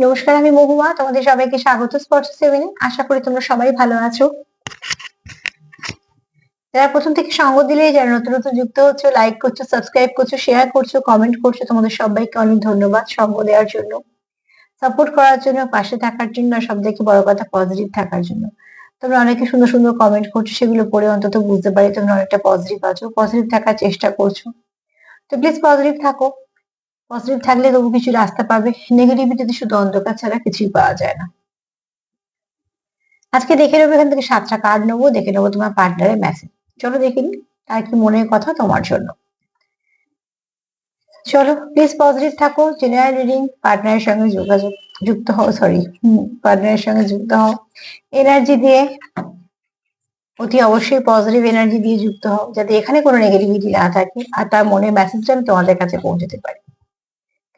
নমস্কার, আমি মহুয়া, তোমাদের সবাইকে স্বাগত স্পর্শ সেভেনে আশা করি তোমরা সবাই ভালো আছো। যারা প্রথম থেকে সঙ্গ দিলে, যারা নতুন নতুন যুক্ত হচ্ছে লাইক করছ সাবস্ক্রাইব করছ শেয়ার করছ কমেন্ট করছ, তোমাদের সবাইকে অনেক ধন্যবাদ সঙ্গ দেওয়ার জন্য। সাপোর্ট করার জন্য, পাশে থাকার জন্য সব থেকে বড় কথা পজিটিভ থাকার জন্য। তোমরা অনেকে সুন্দর সুন্দর কমেন্ট করছ, সেগুলো পড়ে অন্তত বুঝতে পারি তোমরা অনেকটা পজিটিভ আছো। পজিটিভ থাকার চেষ্টা করছ। তো প্লিজ পজিটিভ থাকো। পজিটিভ থাকলে তবু কিছু রাস্তা পাবে। নেগেটিভিটিতে শুধু অন্ধকার ছাড়া কিছুই পাওয়া যায় না। আজকে দেখে নেব, এখান থেকে সাতটা কার্ড নেব, দেখে নেব তোমার পার্টনারের মেসেজ চলো দেখে নি তার কি মনের কথা তোমার জন্য। চলো প্লিজ পজিটিভ থাকো জেনারেল রিডিং পার্টনারের সঙ্গে যোগাযোগ, যুক্ত হও সরি পার্টনারের সঙ্গে যুক্ত হও। এনার্জি দিয়ে, অতি অবশ্যই পজিটিভ এনার্জি দিয়ে যুক্ত হও, যাতে এখানে কোনো নেগেটিভিটি না থাকে, আর তার মনের মেসেজটা আমি তোমাদের কাছে পৌঁছতে পারি।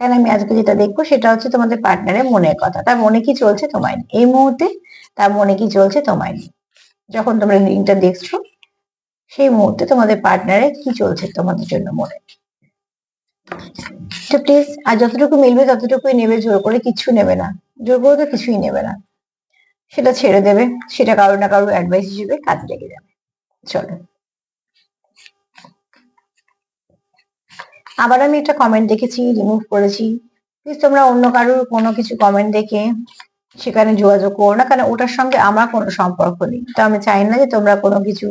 কারণ আমি আজকে যেটা দেখব সেটা হচ্ছে তোমাদের পার্টনারের মনের কথা। তার মনে কি চলছে তোমায়। এই মুহূর্তে তার মনে কি চলছে তোমায়। যখন তোমরা লিঙ্কটা দেখছ, সেই মুহূর্তে তোমাদের পার্টনারে কি চলছে তোমাদের জন্য মনে? তো প্লিজ আর যতটুকু মিলবে ততটুকুই নেবে, জোর করে কিছু নেবে না। জোর করে তো কিছুই নেবে না। সেটা ছেড়ে দেবে, সেটা কারও না কারও অ্যাডভাইস হিসেবে কাজে লেগে যাবে। চলো। আবার আমি একটা কমেন্ট দেখেছি রিমুভ করেছি। প্লিজ তোমরা অন্য কারোর কোনো কিছু কমেন্ট দেখে সেখানে যোগাযোগ করো না, কারণ ওটার সঙ্গে আমার কোনো সম্পর্ক নেই। তো আমি চাই না যে তোমরা কোনো কিছু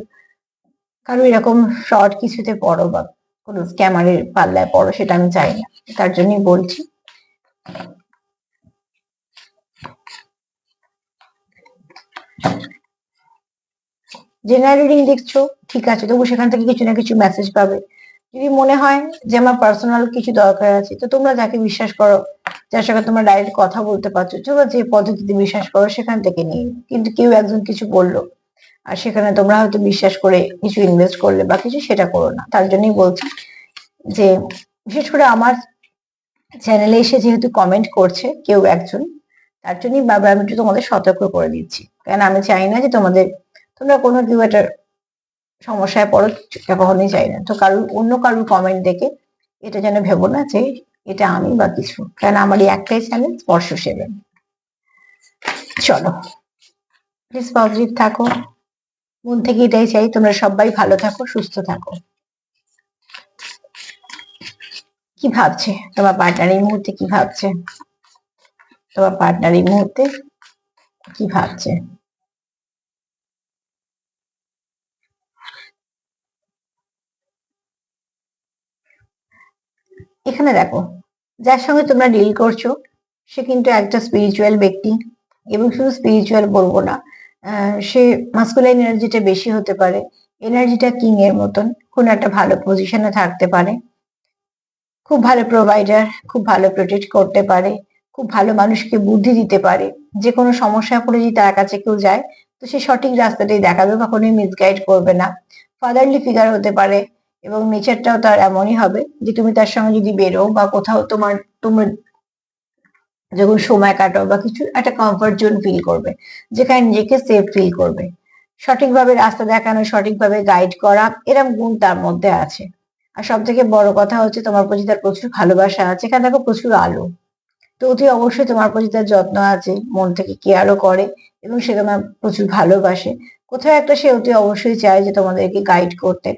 কারও এরকম শর্ট কিছুতে পড়ো বা কোনো স্ক্যামারের পাল্লায় পড়ো, সেটা আমি চাই না। তার জন্যই বলছি। জেনারেল রিডিং দেখছ? ঠিক আছে, তবু সেখান থেকে কিছু না কিছু মেসেজ পাবে। যদি মনে হয় যে আমার পার্সোনাল কিছু দরকার আছে, তো তোমরা যাকে বিশ্বাস করো, যার সঙ্গে তোমরা ডাইরেক্ট কথা বলতে পারছ, তোমরা যে পদ্ধতিতে বিশ্বাস করো সেখান থেকে নিয়ে কিন্তু কেউ একজন কিছু বলল, আর সেখানে তোমরা হয়তো বিশ্বাস করে কিছু ইনভেস্ট করলে বা কিছু সেটা করো না। তার জন্যই বলছি যে, বিশেষ করে আমার চ্যানেলে এসে যেহেতু কমেন্ট করছে কেউ একজন, তার জন্যই বাবা আমি একটু তোমাদের সতর্ক করে দিচ্ছি। কারণ আমি চাই না যে তোমাদের, তোমরা কোনো কেউ একটা সমস্যায় পড়ো, সেটা কখনোই চাই না। তো কারুর, অন্য কারুর কমেন্ট দেখে এটা যেন ভেবো না যে এটা আমি বা কিছু। কারণ আমার এই একটাই চ্যানেল স্পর্শ সেভেন চলো। প্লিজ পজিটিভ থাকো। মন থেকে এটাই চাই, তোমরা সবাই ভালো থাকো, সুস্থ থাকো। কি ভাবছে? তোমার পার্টনার এই মুহূর্তে কি ভাবছে? তোমার পার্টনার এই মুহূর্তে কি ভাবছে? এখানে দেখো, যার সঙ্গে তোমরা ডিল করছ, সে কিন্তু একটা স্পিরিচুয়াল ব্যক্তি এবং শুধু স্পিরিচুয়াল বলব না সে মাস্কুলাইন এনার্জিটা বেশি হতে পারে এনার্জিটা কিং এর মতন, কোন একটা ভালো পজিশনে থাকতে পারে, খুব ভালো প্রোভাইডার খুব ভালো প্রোটেক্ট করতে পারে, খুব ভালো মানুষকে বুদ্ধি দিতে পারে, যে কোনো সমস্যায় পড়ে যদি তার কাছে কেউ যায়, তো সে সঠিক রাস্তাটাই দেখাবে কখনোই মিসগাইড করবে না। ফাদারলি ফিগার হতে পারে এবং নেচারটাও তার এমনই হবে যে তুমি তার সঙ্গে যদি বেরো বা কোথাও তোমার তোমার যখন সময় কাটাও বা কিছু, একটা কমফর্ট জোন ফিল করবে, যেখানে নিজেকে সেফ ফিল করবে। সঠিকভাবে রাস্তা দেখানো, সঠিকভাবে গাইড করা, এরম গুণ তার মধ্যে আছে। আর সব থেকে বড় কথা হচ্ছে তোমার প্রতি তার প্রচুর ভালোবাসা আছে। এখানে দেখো প্রচুর আলো। তো অতি অবশ্যই তোমার প্রতি তার যত্ন আছে, মন থেকে কেয়ারও করে এবং সে তোমার প্রচুর ভালোবাসে। কোথাও একটা সে অতি অবশ্যই চায় যে তোমাদেরকে গাইড করতে।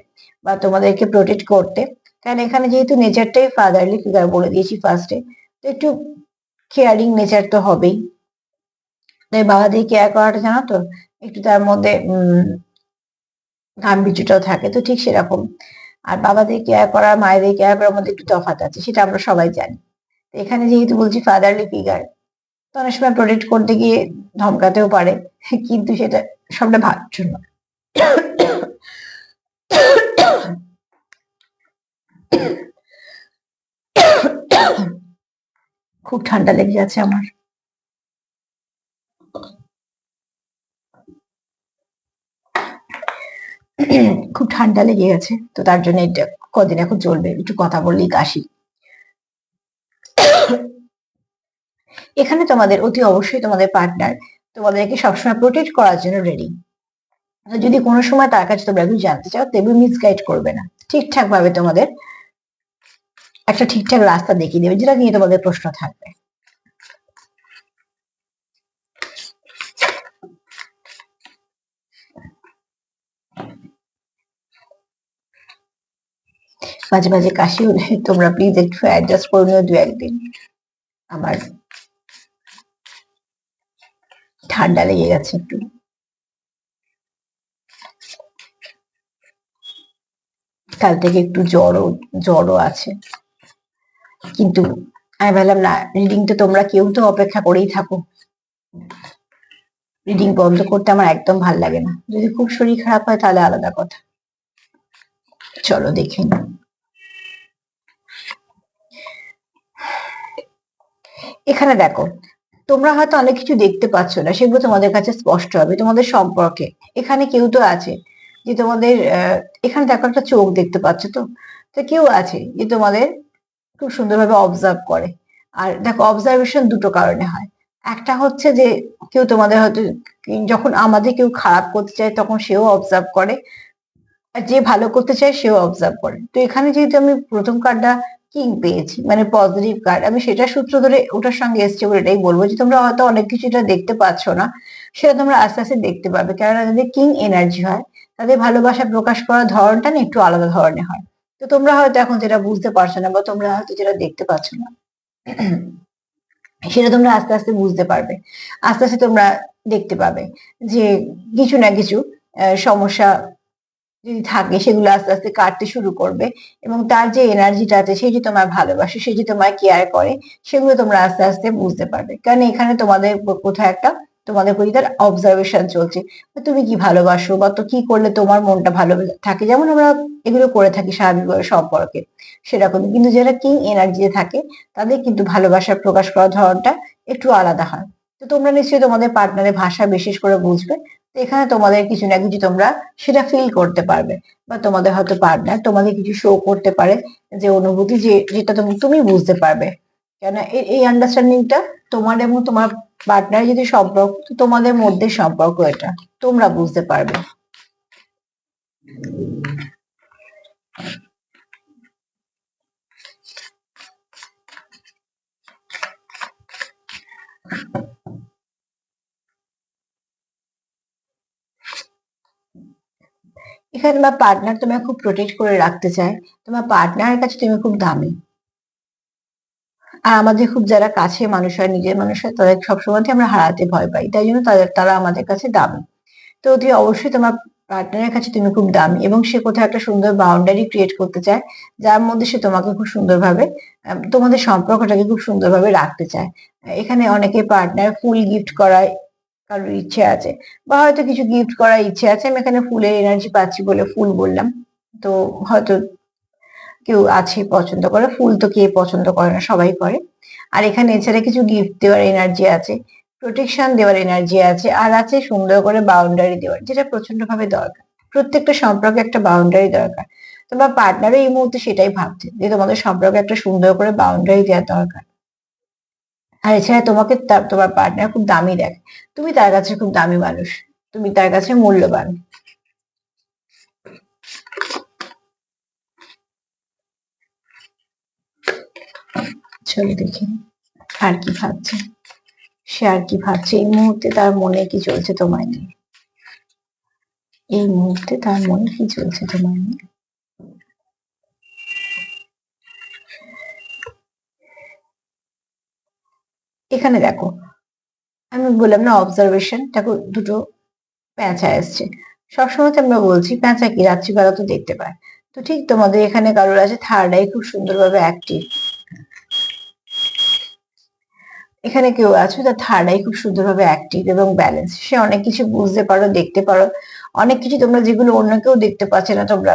বা তোমাদেরকে প্রোটেক্ট করতে। কারণ এখানে যেহেতু নেচারটাই ফাদারলি ফিগার বলে দিয়েছি ফার্স্টে তো একটু কেয়ারিং নেচার তো হবেই। তাই বাবাদের কেয়ার করাটা জানো তো, একটু তার মধ্যে গাম্ভীর্যটাও থাকে, তো ঠিক সেরকম। আর বাবাদের কেয়ার করা মায়েদের কেয়ার করার মধ্যে একটু তফাৎ আছে, সেটা আমরা সবাই জানি। এখানে যেহেতু বলছি ফাদারলি ফিগার তো অনেক সময় প্রোটেক্ট করতে গিয়ে ধমকাতেও পারে, কিন্তু সেটা, সবটা ভালোর জন্য। খুব ঠান্ডা লেগে যাচ্ছে আমার। খুব ঠান্ডা লেগে গেছে, তো তার জন্য এটা কদিন এখন চলবে, একটু কথা বললেই কাশি। এখানে তোমাদের, অতি অবশ্যই তোমাদের পার্টনার তোমাদেরকে সবসময় প্রোটেক্ট করার জন্য রেডি যদি কোনো সময় তার কাছে তোমরা কিছু জানতে চাও তেমনি মিসগাইড করবে না। ঠিকঠাক ভাবে তোমাদের একটা ঠিকঠাক রাস্তা দেখিয়ে দেবে, যেটা নিয়ে তোমাদের প্রশ্ন থাকবে। মাঝে মাঝে কাশি হলে তোমরা প্লিজ একটু অ্যাডজাস্ট করে নিও দু একদিন আমার ঠান্ডা লেগে গেছে একটু। কাল থেকে একটু জ্বরও জ্বরও আছে। কিন্তু আমি ভাবলাম, না রিডিং তো তোমরা কেউ তো অপেক্ষা করেই থাকো। রিডিং বন্ধ করতে আমার একদম ভালো লাগে না। যদি খুব শরীর খারাপ হয়, তাহলে আলাদা কথা। চলো দেখে। এখানে দেখো, তোমরা হয়তো অনেক কিছু দেখতে পাচ্ছ না, সেগুলো তোমাদের কাছে স্পষ্ট হবে। তোমাদের সম্পর্কে। এখানে কেউ তো আছে। যে তোমাদের এখানে দেখো একটা চোখ দেখতে পাচ্ছ তো? তো কেউ আছে যে তোমাদের খুব সুন্দরভাবে অবজার্ভ করে। আর দেখো অবজারভেশন দুটো কারণে হয়। একটা হচ্ছে যে কেউ তোমাদের হয়তো যখন আমাদের কেউ খারাপ করতে চায় তখন সেও অবজার্ভ করে। আর যে ভালো করতে চায় সেও অবজার্ভ করে। তো এখানে যেহেতু আমি প্রথম কার্ডটা কিং পেয়েছি মানে পজিটিভ কার্ড আমি সেটা সূত্র ধরে ওটার সঙ্গে এসছে বলে এটাই বলব যে তোমরা হয়তো অনেক কিছু এটা দেখতে পাচ্ছ না, সেটা তোমরা আস্তে আস্তে দেখতে পাবে। কেননা যদি কিং এনার্জি হয় তাদের ভালোবাসা প্রকাশ করার ধরনটা না একটু আলাদা ধরনের হয়। তো তোমরা হয়তো এখন যেটা বুঝতে পারছ না বা তোমরা হয়তো যেটা দেখতে পাচ্ছ না, সেটা তোমরা আস্তে আস্তে বুঝতে পারবে। আস্তে আস্তে তোমরা দেখতে পাবে যে কিছু না কিছু সমস্যা যদি থাকে সেগুলো আস্তে আস্তে কাটতে শুরু করবে এবং তার যে এনার্জিটা আছে, সে যে তোমায় ভালোবাসে, সে যে তোমায় কেয়ার করে, সেগুলো তোমরা আস্তে আস্তে বুঝতে পারবে। কারণ এখানে তোমাদের কোথাও একটা তোমাদের প্রতি তার অবজারভেশন চলছে তুমি কি ভালোবাসো বা তো কি করলে তোমার মনটা ভালো থাকে? যেমন আমরা এগুলো করে থাকি স্বাভাবিকভাবে সম্পর্কে সেরকম কিন্তু যারা কিং এনার্জিতে থাকে, তাদের কিন্তু ভালোবাসার প্রকাশ করার ধরনটা একটু আলাদা হয়। তো তোমরা নিশ্চয়ই তোমাদের পার্টনারের ভাষা বিশেষ করে বুঝবে। তো এখানে তোমাদের কিছু না কিছু তোমরা সেটা ফিল করতে পারবে। বা তোমাদের হয়তো পার্টনার তোমাদের কিছু শো করতে পারে যে অনুভূতি যে, যেটা তুমি তুমি বুঝতে পারবে। কেন এই- আন্ডারস্ট্যান্ডিংটা তোমার এবং তোমার পার্টনার যদি সম্পর্ক তোমাদের মধ্যে সম্পর্ক এটা। তোমরা বুঝতে পারবে। এখানে তোমার পার্টনার তোমায় খুব প্রোটেক্ট করে রাখতে চায়। তোমার পার্টনারের কাছে তুমি খুব দামি। আর আমাদের খুব যারা কাছে মানুষ হয়, নিজের মানুষ হয়, তাদের সবসময় আমরা হারাতে ভয় পাই। তাই জন্য তাদের, তারা আমাদের কাছে দামি। তো অতি অবশ্যই তোমার পার্টনারের কাছে তুমি খুব দামি এবং সে কোথাও একটা সুন্দর বাউন্ডারি ক্রিয়েট করতে চায়, যার মধ্যে সে তোমাকে খুব সুন্দরভাবে তোমাদের সম্পর্কটাকে খুব সুন্দরভাবে রাখতে চায়। এখানে অনেকে পার্টনার ফুল গিফট করায়, কারোর ইচ্ছে আছে বা হয়তো কিছু গিফট করার ইচ্ছে আছে, আমি এখানে ফুলের এনার্জি পাচ্ছি বলে ফুল বললাম। তো হয়তো কেউ আছে পছন্দ করে, ফুল তো কে পছন্দ করে না, সবাই করে। আর এখানে এছাড়া কিছু গিফট দেওয়ার এনার্জি আছে প্রোটেকশন দেওয়ার এনার্জি আছে, আর আছে সুন্দর করে বাউন্ডারি দেওয়ার, যেটা প্রচণ্ড ভাবে দরকার। প্রত্যেকটা সম্পর্কে একটা বাউন্ডারি দরকার। তোমার পার্টনারও এই মুহূর্তে সেটাই ভাবছে, যে তোমাদের সম্পর্কে একটা সুন্দর করে বাউন্ডারি দেওয়া দরকার। আর এছাড়া তোমাকে তোমার পার্টনার খুব দামি দেখে। তুমি তার কাছে খুব দামি মানুষ, তুমি তার কাছে মূল্যবান। চলো দেখি। আর কি ভাবছে? সে আর কি ভাবছে? এই মুহূর্তে তার মনে কি চলছে তোমায় নিয়ে? এই মুহূর্তে তার মনে কি চলছে তোমায় নিয়ে? এখানে দেখো, আমি বললাম না অবজারভেশন দেখো দুটো পেঁচা এসছে। সবসময় তো আমরা বলছি পেঁচা কি? রাত্রিবেলা তো দেখতে পায়। তো ঠিক তোমাদের এখানে কারোর আছে থার্ড আই খুব সুন্দরভাবে অ্যাক্টিভ এখানে কেউ আছো তার থার্ড আই খুব সুন্দরভাবে অ্যাক্টিভ এবং ব্যালেন্স সে অনেক কিছু বুঝতে পারো, দেখতে পারো। অনেক কিছু তোমরা যেগুলো অন্য কেউ দেখতে পাচ্ছে না তোমরা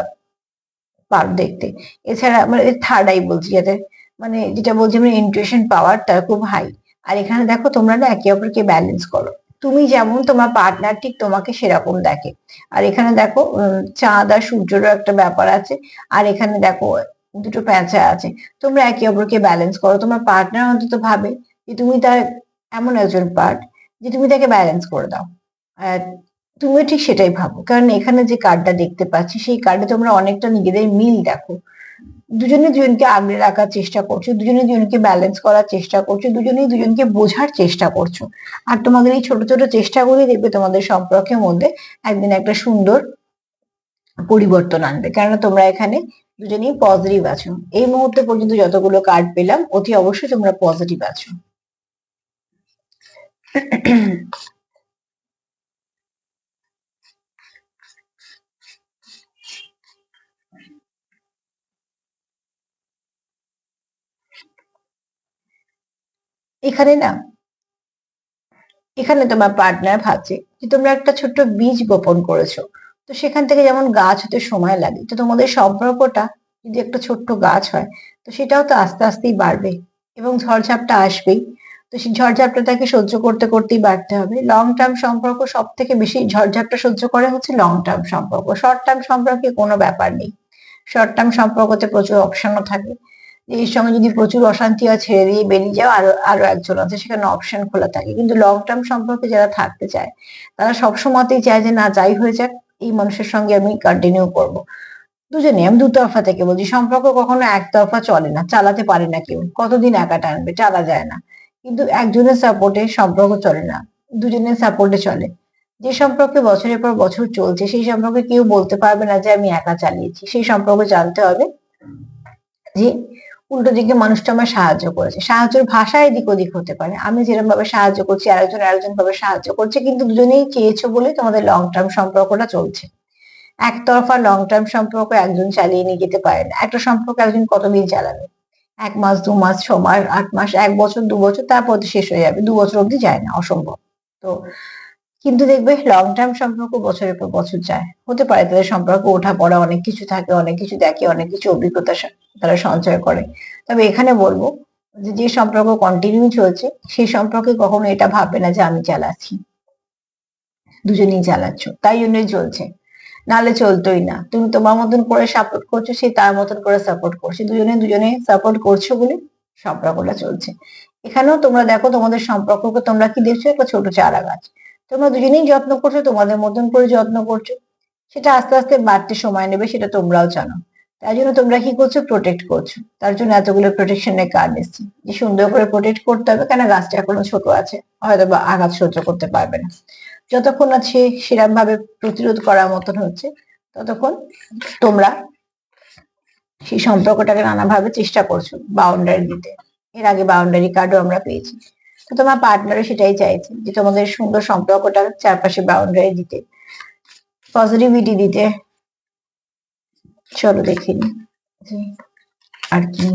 পারো দেখতে। এছাড়া মানে থার্ড আই বলছি যাতে মানে যেটা বলছি মানে ইন্টুইশন পাওয়ার তার খুব হাই আর এখানে দেখো তোমরা না একে অপরকে ব্যালেন্স করো। তুমি যেমন তোমার পার্টনার ঠিক তোমাকে সেরকম দেখে। আর এখানে দেখো চাঁদ আর সূর্যেরও একটা ব্যাপার আছে। আর এখানে দেখো, দুটো প্যাঁচা আছে। তোমরা একে অপরকে ব্যালেন্স করো। তোমার পার্টনার অন্তত ভাবে যে তুমি তার এমন একজন পার্ট যে তুমি তাকে ব্যালেন্স করে দাও। আর তুমিও ঠিক সেটাই ভাবো। কারণ এখানে যে কার্ডটা দেখতে পাচ্ছি, সেই কার্ডে তোমরা অনেকটা নিজেদের মিল দেখো। দুজনে দুজনকে আগলে রাখার চেষ্টা করছ, দুজনে দুজনকে ব্যালেন্স করার চেষ্টা করছ, দুজনেই দুজনকে বোঝার চেষ্টা করছ। আর তোমাদের এই ছোট ছোট চেষ্টাগুলি দেখবে তোমাদের সম্পর্কের মধ্যে একদিন একটা সুন্দর পরিবর্তন আনবে। কেননা তোমরা এখানে দুজনেই পজিটিভ আছো। এই মুহূর্তে পর্যন্ত যতগুলো কার্ড পেলাম, অতি অবশ্যই তোমরা পজিটিভ আছো। এখানে না, এখানে তোমার পার্টনার ভাবছে যে তোমরা একটা ছোট্ট বীজ বপন করেছ। তো সেখান থেকে যেমন গাছ হতে সময় লাগে, তো তোমাদের সম্পর্কটা যদি একটা ছোট্ট গাছ হয়, তো সেটাও তো আস্তে আস্তেই বাড়বে এবং ঝড়ঝাপটা আসবেই। তো সেই ঝড়ঝাপটাটাকে সহ্য করতে করতেই বাড়তে হবে। লং টার্ম সম্পর্ক সব থেকে বেশি ঝড়ঝাপটা সহ্য করে হচ্ছে লং টার্ম সম্পর্ক। শর্ট টার্ম সম্পর্কে কোনো ব্যাপার নেই। শর্ট টার্ম সম্পর্কতে প্রচুর অপশনও থাকে। এর সঙ্গে যদি প্রচুর অশান্তি হয়, ছেড়ে দিয়ে বেরিয়ে যাও, আরও আরও একজন আছে, সেখানে অপশন খোলা থাকে। কিন্তু লং টার্ম সম্পর্কে যারা থাকতে চায়, তারা সবসময়তেই চায় যে না, যাই হয়ে যাক, এই মানুষের সঙ্গে আমি কন্টিনিউ করব। দুজনে আমি দুতরফা থেকে বলছি, সম্পর্ক কখনো একতরফা চলে না, চালাতে পারে না কেউ। কতদিন একা টানবে, চালা যায় না। কিন্তু একজনের সাপোর্টে সম্পর্ক চলে না, দুজনের সাপোর্টে চলে। যে সম্পর্কে বছরের পর বছর চলছে, সেই সম্পর্কে কেউ বলতে পারবে না যে আমি একা চালিয়েছি। সেই সম্পর্ক জানতে হবে যে উল্টো দিকে মানুষটা আমার সাহায্য করেছে। সাহায্যের ভাষা এদিক ওদিক হতে পারে। আমি যেরকম ভাবে সাহায্য করছি, আরেকজন আরেকজন ভাবে সাহায্য করছে, কিন্তু দুজনেই চেয়েছো বলে তোমাদের লং টার্ম সম্পর্কটা চলছে। একতরফা লং টার্ম সম্পর্ক একজন চালিয়ে নিয়ে যেতে পারে না। একটা সম্পর্ক একজন কতদিন চালাবে? এক মাস, দু মাস, ছ মাস, আট মাস, এক বছর, দু বছর, তারপর শেষ হয়ে যাবে, দু বছর অব্দি যায় না, অসম্ভব। তো কিন্তু দেখবে লং টার্ম সম্পর্ক বছরের পর বছর যায়। হতে পারে তাদের সম্পর্ক ওঠা পড়া অনেক কিছু থাকে, অনেক কিছু দেখে, অনেক কিছু অভিজ্ঞতা তারা সঞ্চয় করে। তবে এখানে বলব যে যে সম্পর্ক কন্টিনিউ চলছে, সেই সম্পর্কে কখনো এটা ভাববে না যে আমি চালাচ্ছি দুজনেই চালাচ্ছ তাই জন্যই চলছে। নালে চলতোই না। তুমি তোমার মতন করে সাপোর্ট করছ, সে তার মতন করে সাপোর্ট করছে। দুজনে দুজনে সাপোর্ট করছ বলে সম্পর্কটা চলছে। এখানেও তোমরা দেখো তোমাদের সম্পর্ককে তোমরা কি দেখছ? একটা ছোট চারা গাছ। তোমরা দুজনেই যত্ন করছ, তোমাদের মতন করে যত্ন করছ। সেটা আস্তে আস্তে বাড়তে সময় নেবে, সেটা তোমরাও জানো। তাই জন্য তোমরা কি করছ? প্রোটেক্ট করছ। তার জন্য এতগুলো প্রোটেকশনের কার্ড এসছে। যে সুন্দর করে প্রোটেক্ট করতে হবে, কেন গাছটা এখনও ছোট আছে? হয়তো বা আঘাত সহ্য করতে পারবে না। যতক্ষণ না সে ভাবে প্রতিরোধ করার মতন হচ্ছে, ততক্ষণ তোমরা সেই সম্পর্কটাকে নানাভাবে চেষ্টা করছ বাউন্ডারি দিতে এর আগে বাউন্ডারি কার্ডও আমরা পেয়েছি। তো তোমার পার্টনারও সেটাই চাইছে যে তোমাদের সুন্দর সম্পর্কটার চারপাশে বাউন্ডারি দিতে পজিটিভিটি দিতে। চলো দেখিনি। আর কি।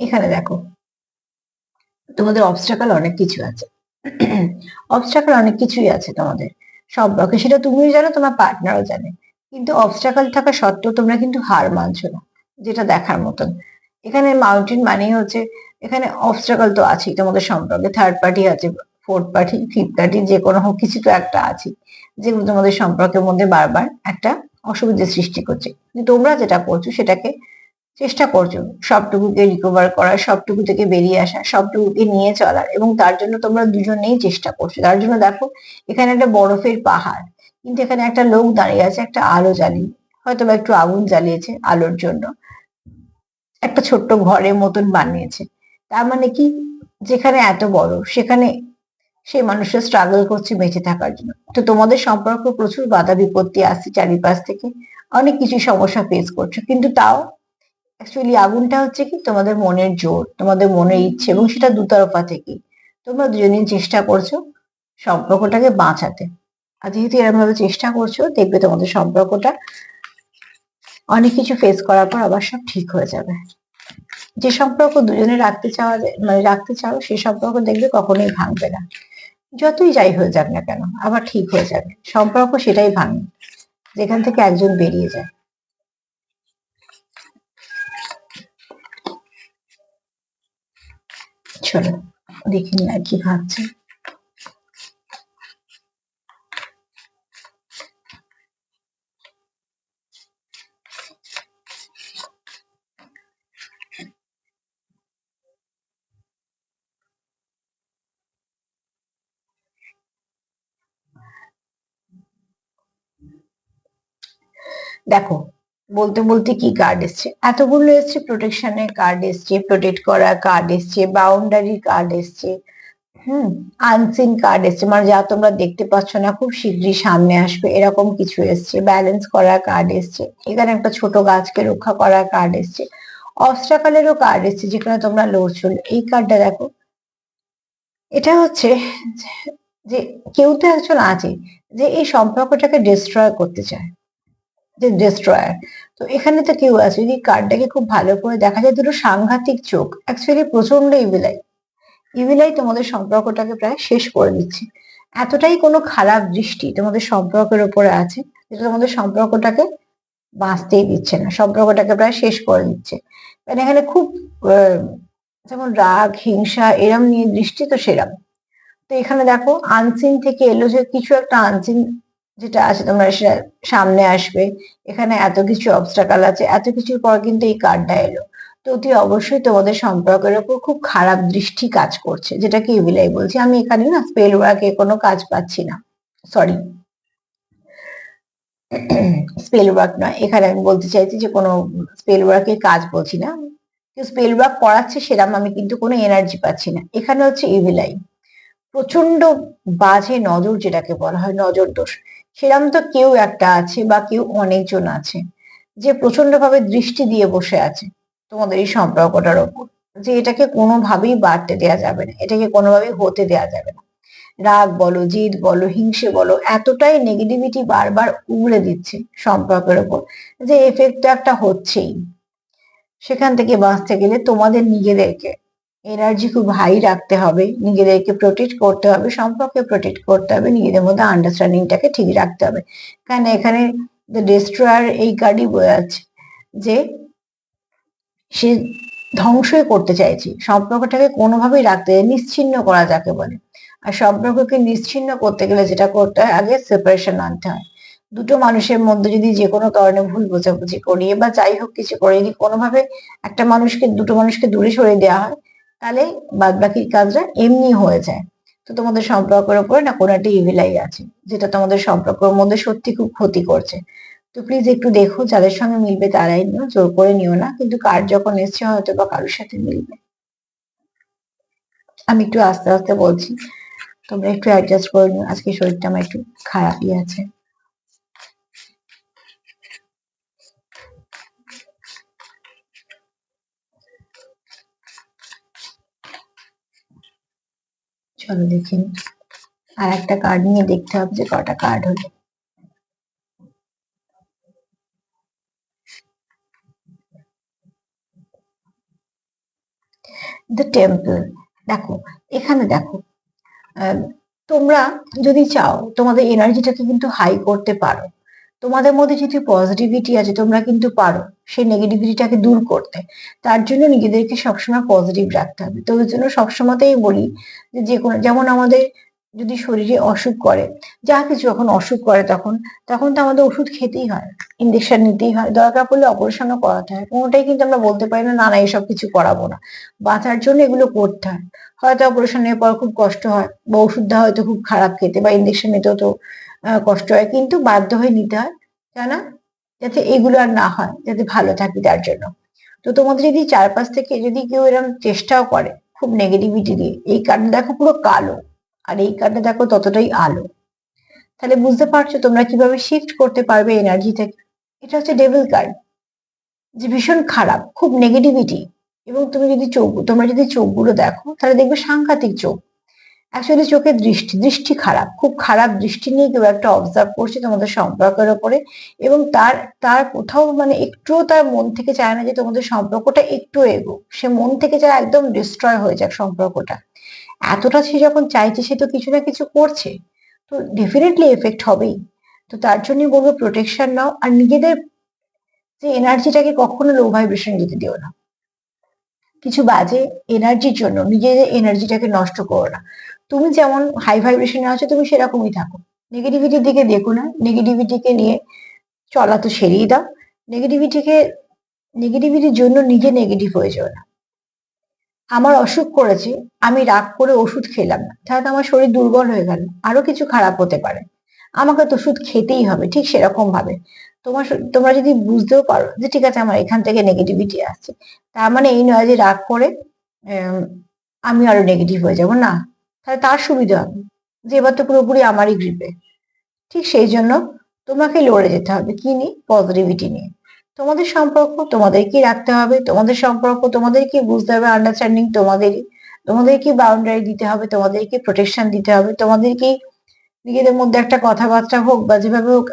এখানে দেখো। তোমাদের অবস্ট্রাকাল অনেক কিছু আছে। অবস্ট্রাকল অনেক কিছুই আছে তোমাদের। সম্পর্কে সেটা তুমিও জানো, তোমার পার্টনারও জানে। কিন্তু অবস্ট্রাকাল থাকা সত্ত্বেও তোমরা কিন্তু হার মানছো না, যেটা দেখার মতন। এখানে মাউন্টেন মানেই হচ্ছে, এখানে অবস্ট্রাকল তো আছেই তোমাদের সম্পর্কে। থার্ড পার্টি আছে ফোর্থ পার্টি ফিফথ পার্টি যে কোনো হোক, কিছু তো একটা আছে যেগুলো তোমাদের সম্পর্কের মধ্যে বারবার একটা অসুবিধা সৃষ্টি করছে। কিন্তু তোমরা যেটা করছ সেটাকে চেষ্টা করছ। সবটুকুকে রিকভার করার সবটুকু থেকে বেরিয়ে আসা, সবটুকুকে নিয়ে চলার এবং তার জন্য তোমরা দুজনেই চেষ্টা করছ। তার জন্য দেখো, এখানে একটা বরফের পাহাড়, কিন্তু এখানে একটা লোক দাঁড়িয়ে আছে, একটা আলো জ্বালিয়ে হয়তো বা একটু আগুন জ্বালিয়েছে আলোর জন্য। একটা ছোট্ট ঘরের মতন বানিয়েছে। তার মানে কি? যেখানে এত বড় সেখানে সেই মানুষটা স্ট্রাগল করছে বেঁচে থাকার জন্য। তো তোমাদের সম্পর্ক প্রচুর বাধা বিপত্তি আসছে চারিপাশ থেকে। অনেক কিছু সমস্যা ফেস করছ, কিন্তু তাও অ্যাকচুয়ালি আগুনটা হচ্ছে কি তোমাদের মনের জোর, তোমাদের মনের ইচ্ছে এবং সেটা দুতরফা থেকে। তোমরা দুজনেই চেষ্টা করছ সম্পর্কটাকে বাঁচাতে। আর যেহেতু এরকম ভাবে চেষ্টা করছ, দেখবে তোমাদের সম্পর্কটা অনেক কিছু ফেস করার পর আবার সব ঠিক হয়ে যাবে। যে সম্পর্ক দুজনে রাখতে চাওয়া মানে রাখতে চাও, সে সম্পর্ক দেখবে কখনোই ভাঙবে না। যতই যাই হয়ে যাক না কেন, আবার ঠিক হয়ে যাবে। সম্পর্ক সেটাই ভাঙে, যেখান থেকে একজন বেরিয়ে যায়। চলো দেখিনি আর কি ভাবছে। দেখো বলতে বলতে কি কার্ড এসছে? এতগুলো এসছে প্রোটেকশনের কার্ড এসছে প্রোটেক্ট করা কার্ড এসছে বাউন্ডারি কার্ড এসছে, হুম আনসিন কার্ড এসছে। মানে যা তোমরা দেখতে পাচ্ছ না, খুব শীঘ্রই সামনে আসবে, এরকম কিছু এসছে। ব্যালেন্স করা কার্ড এসছে, এখানে একটা ছোট গাছকে রক্ষা করা কার্ড এসছে অস্ট্রাকালেরও কার্ড এসছে, যেখানে তোমরা লড়ছো। এই কার্ডটা দেখো, এটা হচ্ছে যে কেউ তো একজন আছে যে এই সম্পর্কটাকে ডিস্ট্রয় করতে চায়। যে ডিস্ট্রয়ার তো এখানে তো কেউ আছে, যদি কার্ডটাকে খুব ভালো করে দেখা যায়, দুটো সাংঘাতিক চোখ অ্যাকচুয়ালি প্রচণ্ড ইভিলাই ইভিলাই তোমাদের সম্পর্কটাকে প্রায় শেষ করে দিচ্ছে। এতটাই কোনো খারাপ দৃষ্টি তোমাদের সম্পর্কের উপরে আছে, যেটা তোমাদের সম্পর্কটাকে বাঁচতেই দিচ্ছে না, সম্পর্কটাকে প্রায় শেষ করে দিচ্ছে। মানে এখানে খুব যেমন রাগ, হিংসা, এরম নিয়ে দৃষ্টি তো সেরাম। তো এখানে দেখো আনসিন থেকে এলো যে কিছু একটা আনসিন যেটা আছে তোমরা সামনে আসবে। এখানে এত কিছু অবস্টাকাল আছে, এত কিছুর পর কিন্তু এই কার্ডটা এলো। তো অতি অবশ্যই তোমাদের সম্পর্কের ওপর খুব খারাপ দৃষ্টি কাজ করছে, যেটা কি ইভিলাই বলছি? আমি এখানে না স্পেল ওয়ার্কে কোনো কাজ পাচ্ছি না। সরি স্পেল ওয়ার্ক নয়। এখানে আমি বলতে চাইছি যে কোনো স্পেল ওয়ার্কের কাজ বলছি না। স্পেল ওয়ার্ক করাচ্ছে সেরকম আমি কিন্তু কোনো এনার্জি পাচ্ছি না। এখানে হচ্ছে ইভিলাই প্রচণ্ড বাজে নজর যেটাকে বলা হয় নজর দোষ সেরকম তো কেউ একটা আছে বা কেউ অনেকজন আছে যে প্রচণ্ড ভাবে দৃষ্টি দিয়ে বসে আছে তোমাদের এই সম্পর্কটার ওপর। যে এটাকে কোনোভাবেই বাড়তে দেওয়া যাবে না, এটাকে কোনোভাবেই হতে দেওয়া যাবে না। রাগ বলো, জিদ বলো, হিংসে বলো, এতটাই নেগেটিভিটি বারবার উগড়ে দিচ্ছে সম্পর্কের ওপর যে এফেক্টটা একটা হচ্ছেই। সেখান থেকে বাঁচতে গেলে তোমাদের নিজেদেরকে এনার্জি খুব হাই রাখতে হবে, নিজেদেরকে প্রোটেক্ট করতে হবে সম্পর্কে প্রোটেক্ট করতে হবে, নিজেদের মধ্যে আন্ডারস্ট্যান্ডিংটাকে ঠিক রাখতে হবে। কারণ এখানে দ্য ডিস্ট্রয়ার এই কার্ডই বোঝাচ্ছে যে, সে ধ্বংসই করতে চাইছে, সম্পর্কটাকে কোনোভাবেই রাখতে নিশ্চিন্ন করা যাকে বলে। আর সম্পর্ককে নিশ্চিন্ন করতে গেলে যেটা করতে হয়, আগে সেপারেশন আনতে হয়। দুটো মানুষের মধ্যে যদি যে কোনো কারণে ভুল বোঝাবুঝি করিয়ে বা যাই হোক কিছু করে যদি কোনোভাবে একটা মানুষকে, দুটো মানুষকে দূরে সরিয়ে দেওয়া হয় তাহলে বাদ বাকি কাজটা এমনি হয়ে যায়। তো তোমাদের সম্পর্কের উপরে না কোনো একটা ইভিলাই আছে, যেটা তোমাদের সম্পর্কের মধ্যে সত্যি খুব ক্ষতি করছে। তো প্লিজ একটু দেখো যাদের সঙ্গে মিলবে তারাই নিও, জোর করে নিও না, কিন্তু কার যখন এসছে হয়তো বা কারোর সাথে মিলবে। আমি একটু আস্তে আস্তে বলছি, তোমরা একটু অ্যাডজাস্ট করে নিও, আজকে শরীরটা আমার একটু খারাপই আছে। চলো দেখি আর একটা কার্ড নিয়ে দেখতে হবে যে কটা কার্ড হলো। দ্য টেম্পল দেখো, এখানে দেখো তোমরা যদি চাও, তোমাদের এনার্জিটাকে কিন্তু হাই করতে পারো। তোমাদের মধ্যে যেহেতু পজিটিভিটি আছে তোমরা কিন্তু পারো, সেই নেগেটিভিটিটাকে দূর করতে। তার জন্য নিজেদেরকে সবসময় পজিটিভ রাখতে হবে। তো ওই জন্য সবসময়তেই বলি যে যে কোনো, যেমন আমাদের যদি শরীরে অসুখ করে, যা কিছু যখন অসুখ করে তখন তখন তো আমাদের ওষুধ খেতেই হয় ইঞ্জেকশন নিতেই হয়, দরকার পড়লে অপারেশনও করাতে হয়। কোনোটাই কিন্তু আমরা বলতে পারি না না না, এসব কিছু করাবো না। বাঁচার জন্য এগুলো করতে হয়। হয়তো অপারেশনের পর খুব কষ্ট হয়, বা ওষুধটা হয়তো খুব খারাপ খেতে, বা ইঞ্জেকশন নিতেও তো কষ্ট হয়। কিন্তু বাধ্য হয়ে নিতে হয় কেন যাতে এগুলো আর না হয়, যাতে ভালো থাকি তার জন্য। তো তোমাদের যদি চারপাশ থেকে যদি কেউ এরকম চেষ্টাও করে, খুব নেগেটিভিটি দিয়ে, এই কার্ডটা দেখো পুরো কালো, আর এই কার্ডটা দেখো ততটাই আলো। তাহলে বুঝতে পারছ তোমরা কীভাবে শিফট করতে পারবে এনার্জি থেকে? এটা হচ্ছে ডেভিল কার্ড যে ভীষণ খারাপ, খুব নেগেটিভিটি এবং তুমি যদি চোখ, তোমরা যদি চোখগুলো দেখো, তাহলে দেখবে সাংঘাতিক চোখ। অ্যাকচুয়ালি চোখের দৃষ্টি দৃষ্টি খারাপ। খুব খারাপ দৃষ্টি নিয়ে কেউ একটা অবজার্ভ করছে তোমাদের সম্পর্কের ওপরে এবং তার তার কোথাও মানে একটুও তার মন থেকে চায় না যে তোমাদের সম্পর্কটা একটু এগো সে মন থেকে চায় একদম ডিস্ট্রয় হয়ে যাক সম্পর্কটা। এতটা সে যখন চাইছে, সে তো কিছু না কিছু করছে। তো ডেফিনেটলি এফেক্ট হবেই। তো তার জন্যই বলব প্রোটেকশন নাও আর নিজেদের যে এনার্জিটাকে কখনো লো ভাইব্রেশন যেতে দিও না। কিছু বাজে এনার্জির জন্য নিজেদের এনার্জিটাকে নষ্ট করো না। তুমি যেমন হাই ভাইব্রেশনে আছো, তুমি সেরকমই থাকো। নেগেটিভিটির দিকে দেখো না। নেগেটিভিটিকে নিয়ে চলা তো সেরেই দাও। নেগেটিভিটিকে নেগেটিভিটির জন্য নিজে নেগেটিভ হয়ে যাও না। আমার অসুখ করেছে, আমি রাগ করে ওষুধ খেলাম না। তাহলে আমার শরীর দুর্বল হয়ে গেল, আরও কিছু খারাপ হতে পারে। আমাকে তো ওষুধ খেতেই হবে, ঠিক সেরকম ভাবে তোমার তোমরা যদি বুঝতেও পারো যে ঠিক আছে, আমার এখান থেকে নেগেটিভিটি আসছে। তার মানে এই নয় যে রাগ করে আমি আরও নেগেটিভ হয়ে যাব, না। তাহলে তার সুবিধা হবে যে এবার তো পুরোপুরি আমারই গ্রিপে ঠিক সেই জন্য তোমাকে লড়ে যেতে হবে, কি নিয়ে? পজিটিভিটি নিয়ে। তোমাদের সম্পর্ক তোমাদেরকেই রাখতে হবে, তোমাদের সম্পর্ক তোমাদেরকে বুঝতে হবে আন্ডারস্ট্যান্ডিং তোমাদেরই তোমাদেরকে বাউন্ডারি দিতে হবে, তোমাদেরকে প্রোটেকশন দিতে হবে, তোমাদেরকেই নিজেদের মধ্যে একটা কথাবার্তা হোক বা যেভাবে হোক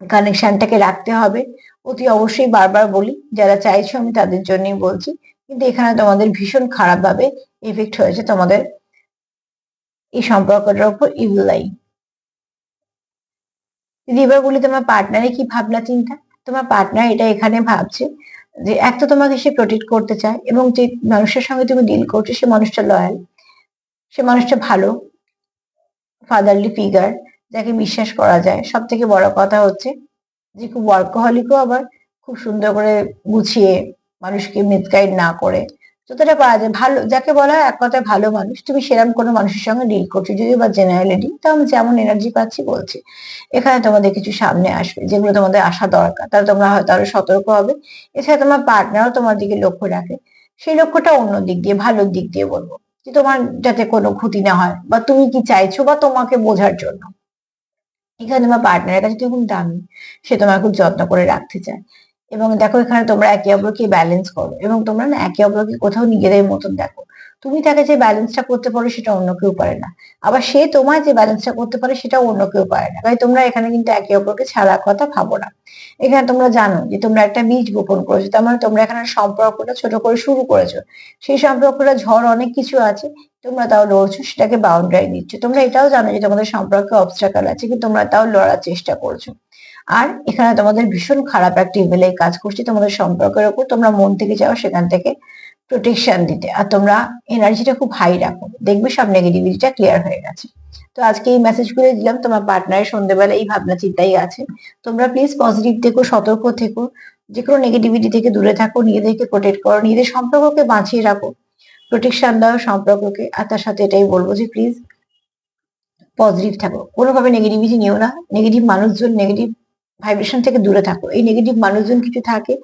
কানেকশনটাকে রাখতে হবে। অতি অবশ্যই বারবার বলি, যারা চাইছো আমি তাদের জন্যই বলছি, কিন্তু এখানে তোমাদের ভীষণ খারাপ ভাবে এফেক্ট হয়েছে তোমাদের এই সম্পর্কটার উপর ইভিলাই যদি এবার বলি তোমার পার্টনারে কি ভাবনা চিন্তা? তোমার পার্টনার এটা এখানে ভাবছে যে এক তো তোমাকে সে প্রোটেক্ট করতে চায় এবং যে মানুষের সঙ্গে তুমি ডিল করছ সে মানুষটা লয়াল সে মানুষটা ভালো ফাদারলি ফিগার যাকে বিশ্বাস করা যায়। সব থেকে বড় কথা হচ্ছে যে খুব ওয়ার্কহলিকও আবার খুব সুন্দর করে গুছিয়ে মানুষকে মিসগাইড না করে যতটা পারা যায়। ভালো, যাকে বলা হয় এক কথায় ভালো মানুষ। তুমি সেরকম কোনো মানুষের সঙ্গে ডিল করছ। যদিও বা জেনারেলিটি তো আমি যেমন এনার্জি পাচ্ছি, বলছি। এখানে তোমাদের কিছু সামনে আসবে, যেগুলো তোমাদের আসা দরকার। তাহলে তোমরা হয়তো আরও সতর্ক হবে। এছাড়া তোমার পার্টনারও তোমার দিকে লক্ষ্য রাখে। সেই লক্ষ্যটা অন্য দিক দিয়ে ভালোর দিক দিয়ে বলব। যে তোমার যাতে কোনো ক্ষতি না হয়, বা তুমি কি চাইছো, বা তোমাকে বোঝার জন্য। এখানে তোমার পার্টনারের কাছে তুমি খুব দামি। সে তোমার খুব যত্ন করে রাখতে চায়। এবং দেখো এখানে তোমরা একে অপরকে ব্যালেন্স করো এবং তোমরা না একে অপরকে কোথাও নিজেদের মতন দেখো। তুমি তাকে যে ব্যালেন্সটা করতে পারো সেটা অন্য কেউ পারে না। আবার সে তোমার যে ব্যালেন্সটা করতে পারে সেটা অন্য কেউ পারে না। তাই তোমরা এখানে কিন্তু একে অপরকে ছাড়ার কথা ভাবো না। এখানে তোমরা জানো যে তোমরা একটা বীজ বপন করেছ, তার মানে তোমরা এখানে সম্পর্কটা ছোট করে শুরু করেছ। সেই সম্পর্কটা ঝড় অনেক কিছু আছে, তোমরা তাও লড়ছো, সেটাকে বাউন্ডারি দিচ্ছ তোমরা এটাও জানো যে তোমাদের সম্পর্কে অবস্ট্রাকাল আছে, কিন্তু তোমরা তাও লড়ার চেষ্টা করছ। আর এখানে তোমাদের ভীষণ খারাপ একটা ইমেলে কাজ করছে তোমাদের সম্পর্কের উপর। তোমরা মন থেকে যাও, সেখান থেকে প্রোটেকশন দিতে। আর তোমরা এনার্জিটা খুব হাই রাখো। দেখবে সব নেগেটিভিটিটা ক্লিয়ার হয়ে গেছে। তো আজকে এই মেসেজগুলো দিলাম। তোমার পার্টনারের সন্ধ্যেবেলা এই ভাবনা চিন্তাই আছে। তোমরা প্লিজ পজিটিভ থেকো, সতর্ক থেকো। যে কোনো নেগেটিভিটি থেকে দূরে থাকো, নিজেদেরকে প্রোটেক্ট করো, নিজেদের সম্পর্ককে বাঁচিয়ে রাখো। প্রোটেকশন দাও সম্পর্ককে। আর তার সাথে এটাই বলব যে প্লিজ পজিটিভ থাকো। কোনোভাবে নেগেটিভিটি নিও না। নেগেটিভ মানুষজন নেগেটিভ ভাইব্রেশন থেকে দূরে থাকো। এই নেগেটিভ মানুষজন কিছু থাকে,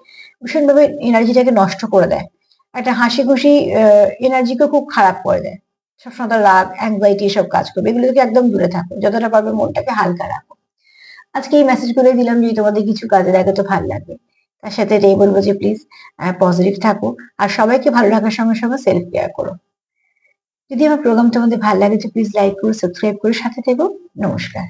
ভীষণভাবে এনার্জিটাকে নষ্ট করে দেয়। একটা হাসি খুশি এনার্জিকে খুব খারাপ করে দেয়। সবসময় তার রাগ অ্যাংজাইটি এসব কাজ করবে। এগুলো থেকে একদম দূরে থাকো। যতটা পারবে মনটাকে হালকা রাখো। আজকে এই মেসেজগুলো দিলাম যদি তোমাদের কিছু কাজে লাগে তো ভালো লাগবে। তার সাথে এটাই বলব যে প্লিজ পজিটিভ থাকো। আর সবাইকে ভালো রাখার সঙ্গে সঙ্গে সেলফ কেয়ার করো। যদি আমার প্রোগ্রাম তোমাদের ভালো লাগে তো প্লিজ লাইক করো সাবস্ক্রাইব করো, সাথে থেকো। নমস্কার।